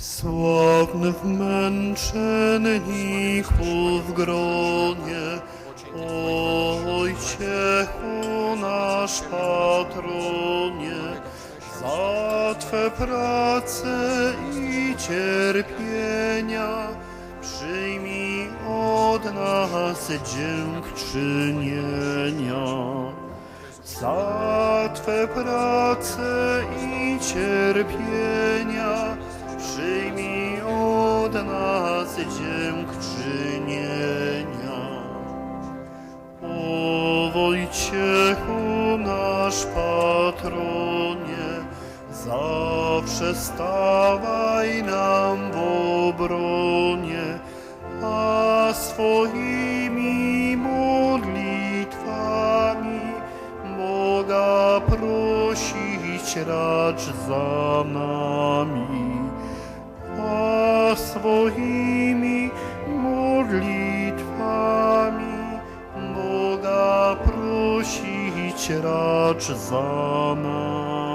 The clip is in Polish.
Sławny w męczenników gronie, Ojciechu nasz patronie, za Twe prace i cierpienia, przyjmij od nas dziękczynienia. Za Twe prace i cierpienia przyjmij od nas dziękczynienia. O Wojciechu nasz patronie, zawsze stawaj nam w obronie, a swoimi modlitwami Boga prosić racz za nami, a swoimi modlitwami Boga prosić racz za nami.